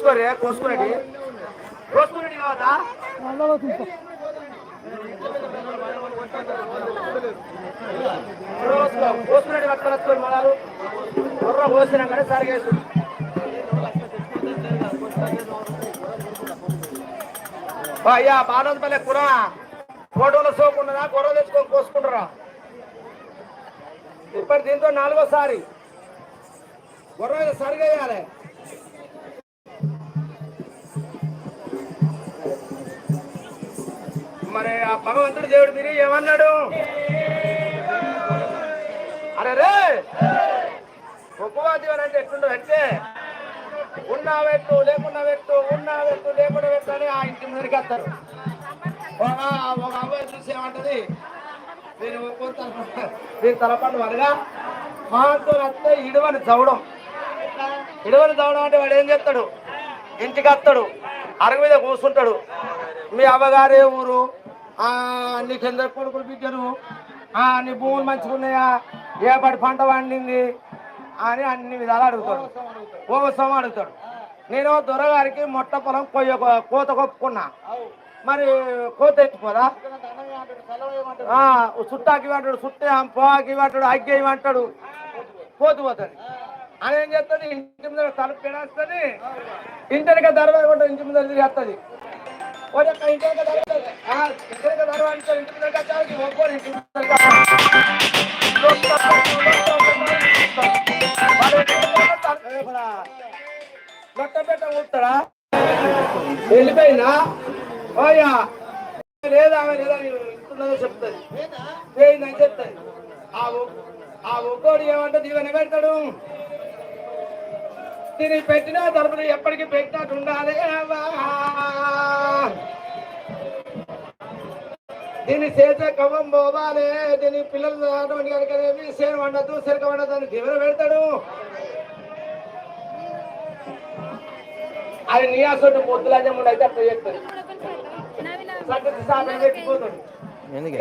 కోసుకోరే కోసుకునేది కోసుకునేది కావద్దా పట్టుకొని మొదలు కుర్ర కోసినా కానీ సరిగేసు అయ్యా బాణపల్లె కూర ఫోటోలు సోకుండా గొడవ తెచ్చుకొని కోసుకుంటారా? ఇప్పటి దీంతో నాలుగోసారి. గొర్రె సరిగా వేయాలి. మరి ఆ భగవంతుడు దేవుడు తిరిగి ఏమన్నాడు? అరే రే! ఉపవాద్యం అంటే ఎట్లుండదు అంటే ఉన్నా పెట్టు లేకుండా పెట్టు ఉన్నా పెట్టు లేకుండా పెట్టు అని ఆ ఇంటి ముందరికి వస్తారు. ఒక ఒక అబ్బాయి చూసి ఏమంటది? మీరు మీరు తలప నేను తలపండు మాతో వస్తే ఇడవని చవడం ఇడవని చవడం అంటే వాడు ఏం చేస్తాడు? ఇంటికి వస్తాడు. అరగ మీద కూర్చుంటాడు మీ అవ్వగారే ఊరు? నీకెందరు కొడుకులు బిడ్డరు ఆ, నీ భూములు మంచిగా ఉన్నాయా? ఏ పడి పంట పండింది? అని అన్ని విధాలు అడుగుతాడు. ఓవసం అడుగుతాడు. నేను దొరగారికి మొట్ట పొలం కొయ్య కోత కొప్పుకున్నా. మరి కోత ఎత్తుకోదా? చుట్టాకి ఇవ్వంటాడు చుట్టే పోకి ఇవ్వంటాడు అగ్గే ఇవ్వంటాడు కోతి పోతుంది. అని ఏం చేస్తుంది? ఇంటి ముందర తలుపు పెడేస్తుంది. ఇంటికి దర్వా కూడా ఇంటి ముందర తిరిగేస్తుంది ఇంటిక ఇంటిక దర్వా అంటే ఇంటి ఓయా లేదా లేదా ఇస్తున్నదో చెప్తుంది చెప్తుంది ఆ ఆ ఒక్కోడు ఏమంటే దీవెన పెడతాడు దీన్ని పెట్టినా తరపున ఎప్పటికీ పెట్టినట్టు ఉండాలి దీన్ని చేసే కవ్వం పోవాలి. దీని పిల్లలు అటువంటి కనుక సేన వండద్దు సెరక వండద్దు అని దీవెన పెడతాడు. అది నియాసొట్టు పొద్దులాజమ్ముడు అయితే అట్లా చెప్తుంది సగటు సాధన పెట్టిపోతాడు ఎందుకే?